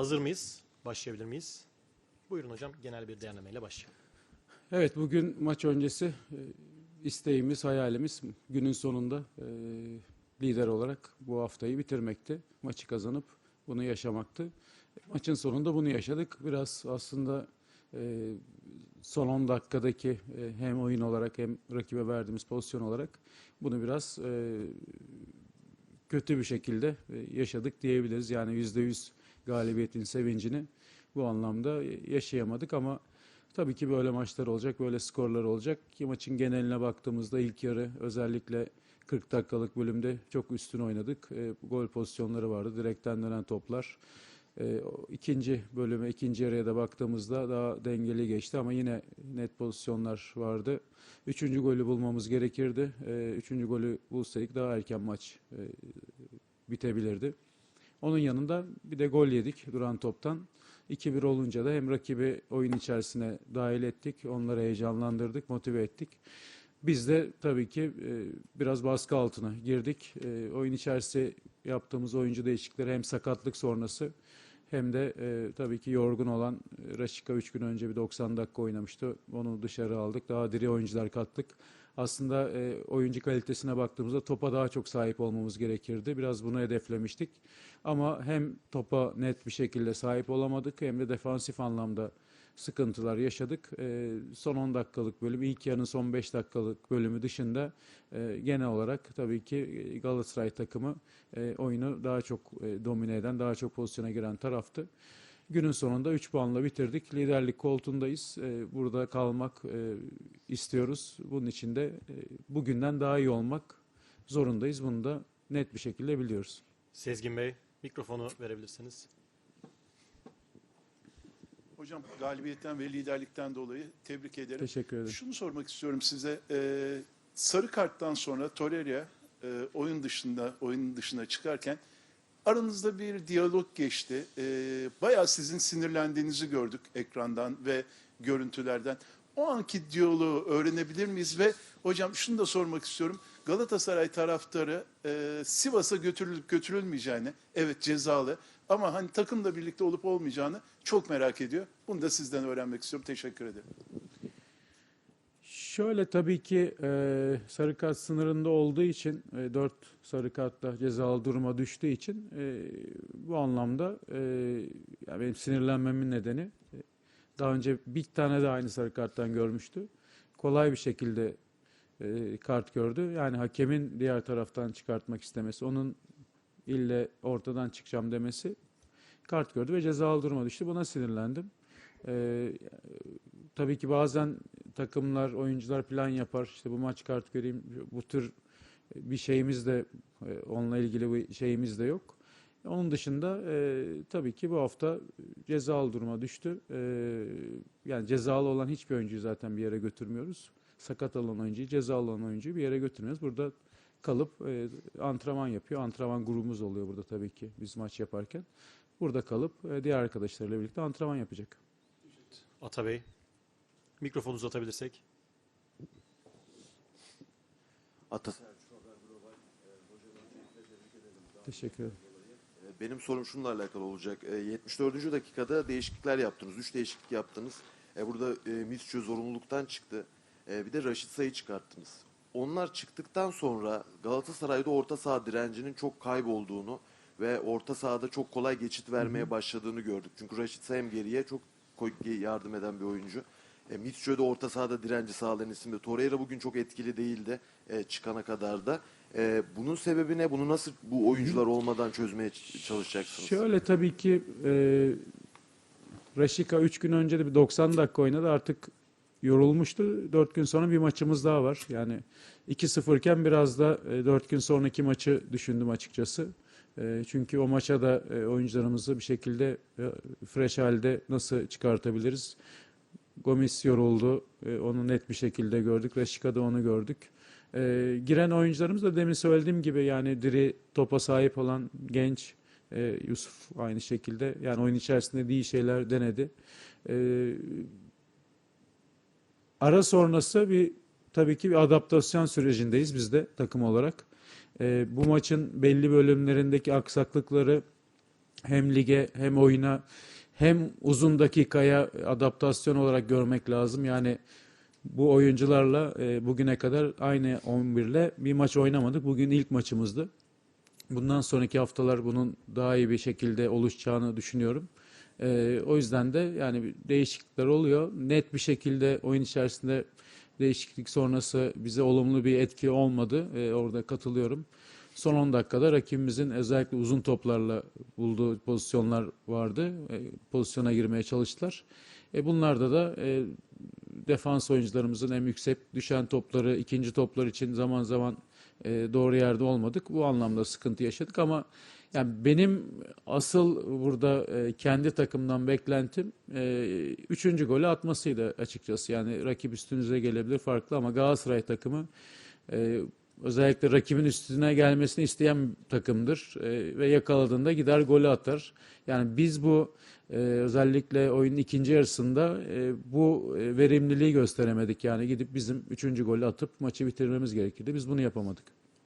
Hazır mıyız? Başlayabilir miyiz? Buyurun hocam genel bir değerlendirmeyle başlayalım. Evet bugün maç öncesi e, isteğimiz, hayalimiz günün sonunda e, lider olarak bu haftayı bitirmekti. Maçı kazanıp bunu yaşamaktı. Maçın sonunda bunu yaşadık. Biraz aslında e, son 10 dakikadaki e, hem oyun olarak hem rakibe verdiğimiz pozisyon olarak bunu biraz e, kötü bir şekilde e, yaşadık diyebiliriz. Yani %100 galibiyetin sevincini bu anlamda yaşayamadık ama tabii ki böyle maçlar olacak, böyle skorlar olacak. Ki maçın geneline baktığımızda ilk yarı özellikle 40 dakikalık bölümde çok üstün oynadık. E, gol pozisyonları vardı, direkten dönen toplar. E, ikinci bölüme, ikinci yarıya da baktığımızda daha dengeli geçti ama yine net pozisyonlar vardı. Üçüncü golü bulmamız gerekirdi. E, üçüncü golü bulsaydık daha erken maç e, bitebilirdi. Onun yanında bir de gol yedik duran toptan. 2-1 olunca da hem rakibi oyun içerisine dahil ettik, onları heyecanlandırdık, motive ettik. Biz de tabii ki e, biraz baskı altına girdik. E, oyun içerisi yaptığımız oyuncu değişiklikleri hem sakatlık sonrası hem de e, tabii ki yorgun olan e, Raşika 3 gün önce bir 90 dakika oynamıştı. Onu dışarı aldık. Daha diri oyuncular kattık. Aslında e, oyuncu kalitesine baktığımızda topa daha çok sahip olmamız gerekirdi. Biraz bunu hedeflemiştik. Ama hem topa net bir şekilde sahip olamadık hem de defansif anlamda sıkıntılar yaşadık. E, son 10 dakikalık bölüm, ilk yarının son 5 dakikalık bölümü dışında e, genel olarak tabii ki Galatasaray takımı e, oyunu daha çok e, domine eden, daha çok pozisyona giren taraftı. Günün sonunda 3 puanla bitirdik. Liderlik koltuğundayız. E, burada kalmak e, istiyoruz. Bunun için de e, bugünden daha iyi olmak zorundayız. Bunu da net bir şekilde biliyoruz. Sezgin Bey mikrofonu verebilirsiniz. Hocam galibiyetten ve liderlikten dolayı tebrik ederim. Teşekkür ederim. Şunu sormak istiyorum size. Ee, sarı karttan sonra Torreira e, oyun dışında oyun dışına çıkarken aranızda bir diyalog geçti. Ee, bayağı sizin sinirlendiğinizi gördük ekrandan ve görüntülerden. O anki diyaloğu öğrenebilir miyiz ve hocam şunu da sormak istiyorum. Galatasaray taraftarı e, Sivas'a götürülüp götürülmeyeceğini, evet cezalı ama hani takımla birlikte olup olmayacağını çok merak ediyor. Bunu da sizden öğrenmek istiyorum. Teşekkür ederim. Şöyle tabii ki e, sarı kart sınırında olduğu için e, 4 sarı kartla cezalı duruma düştüğü için e, bu anlamda e, yani benim sinirlenmemin nedeni e, daha önce bir tane de aynı sarı karttan görmüştü. Kolay bir şekilde e, kart gördü. Yani hakemin diğer taraftan çıkartmak istemesi, onun ille ortadan çıkacağım demesi kart gördü ve cezalı duruma düştü. Buna sinirlendim. Ee, tabii ki bazen takımlar, oyuncular plan yapar. İşte bu maç kart göreyim, bu tür bir şeyimiz de e, onunla ilgili bir şeyimiz de yok. Onun dışında e, tabii ki bu hafta cezalı duruma düştü. E, yani cezalı olan hiçbir oyuncuyu zaten bir yere götürmüyoruz. Sakat olan oyuncuyu, cezalı olan oyuncuyu bir yere götürmüyoruz. Burada kalıp e, antrenman yapıyor. Antrenman grubumuz oluyor burada tabii ki biz maç yaparken. Burada kalıp e, diğer arkadaşlarıyla birlikte antrenman yapacak. Ata Bey mikrofonu uzatabilirsek. Ata, Teşekkür ederim. benim sorum şununla alakalı olacak. E, 74. dakikada değişiklikler yaptınız. 3 değişiklik yaptınız. E, burada e, Misçö zorunluluktan çıktı. E, bir de Raşit Say'ı çıkarttınız. Onlar çıktıktan sonra Galatasaray'da orta saha direncinin çok kaybolduğunu ve orta sahada çok kolay geçit vermeye başladığını gördük. Çünkü Raşit hem geriye çok yardım eden bir oyuncu. E, Mitchell de orta sahada direnci sağlayan isimde. Torreira bugün çok etkili değildi e, çıkana kadar da. E, bunun sebebi ne? Bunu nasıl bu oyuncular olmadan çözmeye çalışacaksınız? Şöyle tabii ki e, Raşika 3 gün önce de bir 90 dakika oynadı. Artık yorulmuştu. 4 gün sonra bir maçımız daha var. Yani 2-0 iken biraz da 4 gün sonraki maçı düşündüm açıkçası. E, çünkü o maça da e, oyuncularımızı bir şekilde e, fresh halde nasıl çıkartabiliriz? Gomis yoruldu. E, onu net bir şekilde gördük. Raşika'da onu gördük. E, giren oyuncularımız da demin söylediğim gibi yani diri topa sahip olan genç e, Yusuf aynı şekilde yani oyun içerisinde iyi şeyler denedi. Ara sonrası bir tabii ki bir adaptasyon sürecindeyiz biz de takım olarak. E, bu maçın belli bölümlerindeki aksaklıkları hem lige hem oyuna hem uzun dakikaya adaptasyon olarak görmek lazım. Yani bu oyuncularla e, bugüne kadar aynı 11 ile bir maç oynamadık. Bugün ilk maçımızdı. Bundan sonraki haftalar bunun daha iyi bir şekilde oluşacağını düşünüyorum. E, o yüzden de yani değişiklikler oluyor. Net bir şekilde oyun içerisinde değişiklik sonrası bize olumlu bir etki olmadı. E, orada katılıyorum. Son 10 dakikada rakibimizin özellikle uzun toplarla bulduğu pozisyonlar vardı. E, pozisyona girmeye çalıştılar. E, bunlarda da e, defans oyuncularımızın hem yüksek düşen topları, ikinci toplar için zaman zaman doğru yerde olmadık. Bu anlamda sıkıntı yaşadık ama yani benim asıl burada e, kendi takımdan beklentim e, üçüncü golü atmasıydı açıkçası. Yani rakip üstünüze gelebilir farklı ama Galatasaray takımı e, özellikle rakibin üstüne gelmesini isteyen takımdır E, ve yakaladığında gider golü atar. Yani biz bu e, özellikle oyunun ikinci yarısında e, bu e, verimliliği gösteremedik. Yani gidip bizim üçüncü golü atıp maçı bitirmemiz gerekirdi. Biz bunu yapamadık.